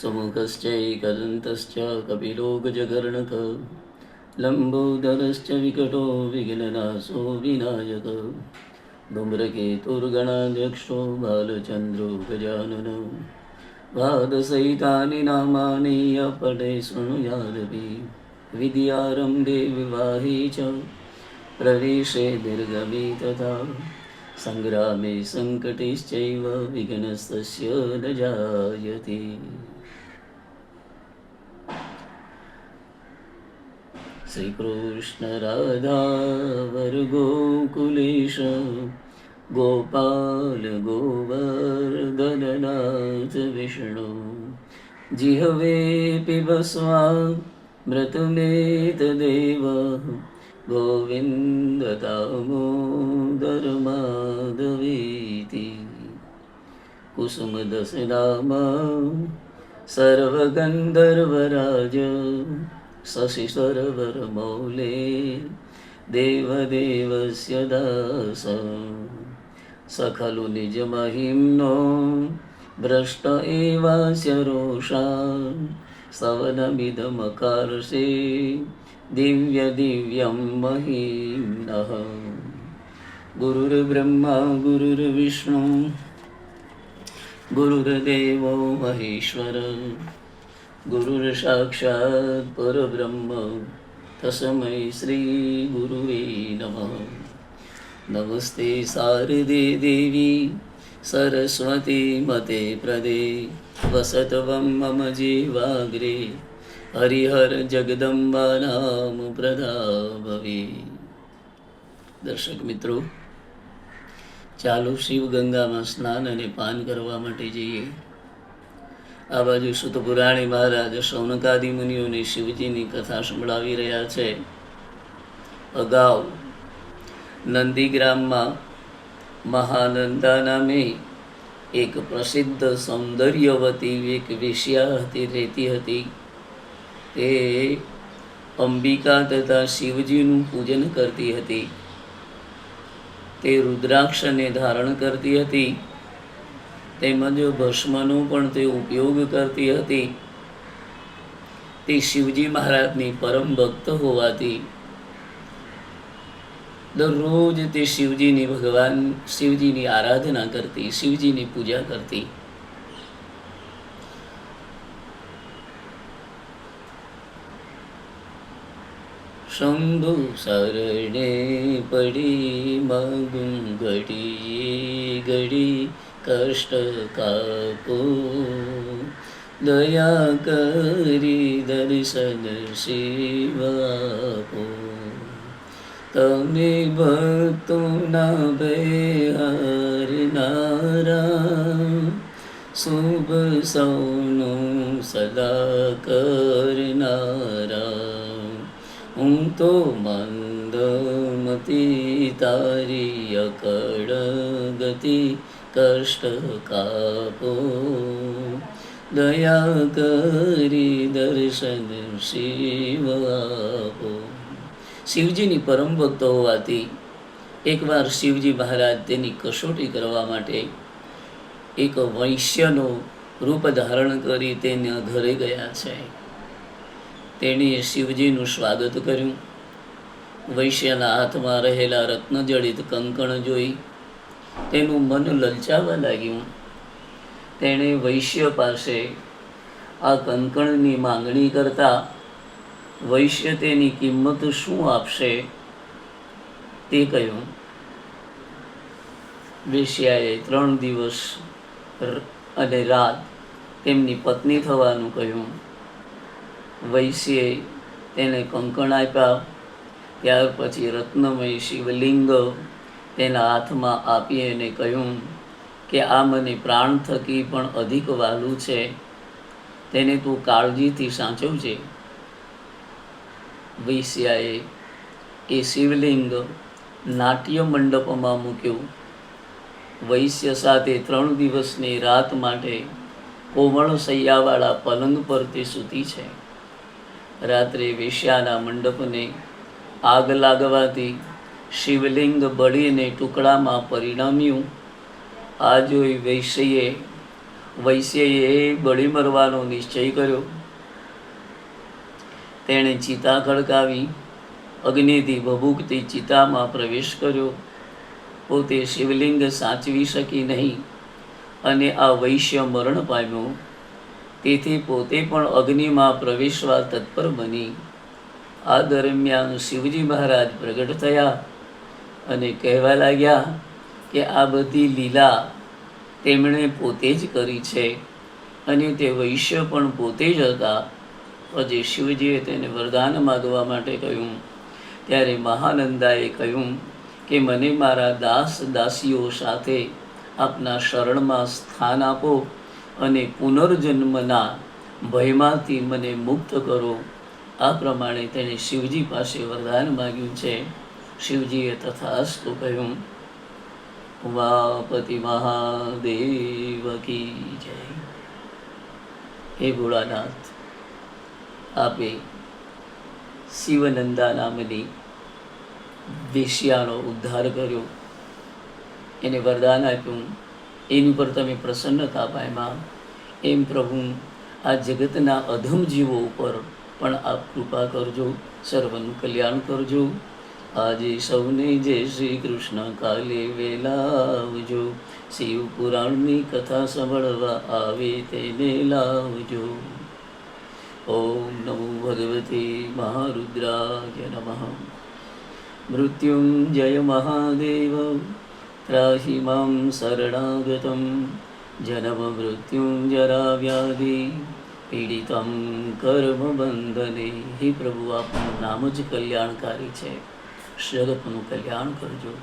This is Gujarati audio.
सुमुखश्चैकदन्तश्च कपिलो गजकर्णक लम्बोदरश्च विकटो विघ्ननाशो विनायक धूम्रकेतुर्गणाध्यक्षो बालचन्द्रो गजानन वादसहितानि नामानि अपटे शृणुयादपि विद्यारम्भे विवाहे च प्रवेशे दीर्घमे तथा सङ्ग्रामे सङ्कटेश्चैव विघ्नस्तस्य न जायते श्रीकृष्णराधावरगोकुलेश गोपाल गोवर्धननाथ विष्णु जिहवे पिबस्वा मृतमेतदेव गोविन्ददामोदरमाधवेति कुसुमदशनाम सर्वगन्धर्वराज शशिसरवरमौले देवदेवस्य दास स खलु निजमहिम्नो भ्रष्ट एवास्य रोषा सवनमिदमकार्षे दिव्यदिव्यं महिम्नः गुरुर्ब्रह्मा गुरुर्विष्णु गुरुर्देवो महेश्वर ગુરુર્સાક્ષાત પરબ્રહ્મ તસમય શ્રી ગુરુવે નમઃ નમસ્તે શારદે દેવી સરસ્વતી મતે પ્રદે વસતવમ મમ જીવાગ્રે હરિહર જગદંબા નામ પ્રદાભવે દર્શક મિત્રો ચાલુ શિવગંગામાં સ્નાન અને પાન કરવા માટે જઈએ. આ બાજુ સુત પુરાણી મહારાજ સૌનકાદી મુનિઓને શિવજીની કથા સંભળાવી રહ્યા છે. અગાઉ નંદીગ્રામમાં મહાનંદા નામે એક પ્રસિદ્ધ સૌંદર્યવતી એક વેશ્યા હતી, રહેતી હતી. તે અંબિકા તથા શિવજીનું પૂજન કરતી હતી. તે રુદ્રાક્ષને ધારણ કરતી હતી. તેમજ ભસ્મનો પણ તે ઉપયોગ કરતી હતી. તે શિવજી મહારાજની પરમ ભક્ત હોવાથી દરરોજ તે શિવજીની ભગવાન, શિવજીની આરાધના કરતી, શિવજીની પૂજા કરતી. શંભુ શરણે પડી, મગું ઘડી ઘડી કષ્ટ કાપો દયા કરી દર્શન શિવાપો તમે ભક્તોના બેહારનારા શુભ સૌનું સદા કરનારા હું તો મંદમતી તારી અકળ ગતિ કષ્ટ કાપો. દયા કરી દર્શન શિવ આપો. શિવજીની પરમ ભક્તો હોવાથી એકવાર શિવજી મહારાજ તેની કસોટી કરવા માટે એક વૈશ્યનું રૂપ ધારણ કરી તેના ઘરે ગયા છે. તેણીએ શિવજીનું સ્વાગત કર્યું. વૈશ્યના હાથમાં રહેલા રત્નજડિત કંકણ જોઈ તેનું મન લલચાવા લાગ્યું. તેણે વૈશ્ય પાસે આ કંકણની માંગણી કરતા, વૈશ્ય તેની કિંમત શું આપશે? તે કહ્યું, વેશ્યાએ ત્રણ દિવસ અને રાત તેમની પત્ની થવાનું કહ્યું. વૈશ્યે તેને કંકણ આપ્યા. ત્યાર પછી રત્નમય શિવલિંગ તેના હાથમાં આપી અને કહ્યું કે આ મને પ્રાણ થકી પણ અધિક વાલું છે. તેને તું કાળજીથી સાચવજે. વૈશ્યાએ એ શિવલિંગ નાટ્ય મંડપમાં મૂક્યું. વૈશ્ય સાથે ત્રણ દિવસની રાત માટે કોમળ સૈયાવાળા પલંગ પર તે સૂતી છે. રાત્રે વેશ્યાના મંડપને આગ લાગવાથી શિવલિંગ બળીને ટુકડામાં પરિણમ્યું. આ જોઈ વૈશ્યએ વૈશ્યએ બળી મરવાનો નિશ્ચય કર્યો. તેણે ચિતા ખડકાવી અગ્નિથી ભભૂકતી ચિતામાં પ્રવેશ કર્યો. પોતે શિવલિંગ સાચવી શકી નહીં અને આ વૈશ્ય મરણ પામ્યો. તેથી પોતે પણ અગ્નિમાં પ્રવેશવા તત્પર બની. આ દરમિયાન શિવજી મહારાજ પ્રગટ થયા. અને કહેવા લાગ્યા કે આ બધી લીલા તેમણે પોતે જ કરી છે અને તે વૈશ્ય પણ પોતે જ હતા. પછી શિવજીએ તેને વરદાન માગવા માટે કહ્યું. ત્યારે મહાનંદાએ કહ્યું કે મને મારા દાસ દાસીઓ સાથે આપના શરણમાં સ્થાન આપો અને પુનર્જન્મના ભયમાંથી મને મુક્ત કરો. આ પ્રમાણે તેણે શિવજી પાસે વરદાન માગ્યું છે. શિવજીએ તથાસ્તુ કહ્યું ઉમાપતિ મહાદેવ કી જય હે ભોળાનાથ આપે શિવનંદા નામની વેશ્યાનો ઉદ્ધાર કર્યો એને વરદાન આપ્યું એની પર તમે પ્રસન્નતા પામ્યા એમ પ્રભુ આ જગતના અધમ જીવો ઉપર પણ આપ કૃપા કરજો સર્વનું કલ્યાણ કરજો આજે સૌને જય શ્રી કૃષ્ણ. કાલે વેલા આવજો. શિવ પુરાણની કથા સાંભળવા આવે તેને લાવજો. ઓમ નમો ભગવતે મહારુદ્રાય નમઃ. મૃત્યુંજય મહાદેવ. ત્રાહી માં શરણાગતમ. જન્મ વ્યાધિ પીડિતમ કર્મ બંધને. હે પ્રભુ, આપનું નામ જ કલ્યાણકારી છે. જગતનું કલ્યાણ કરજો.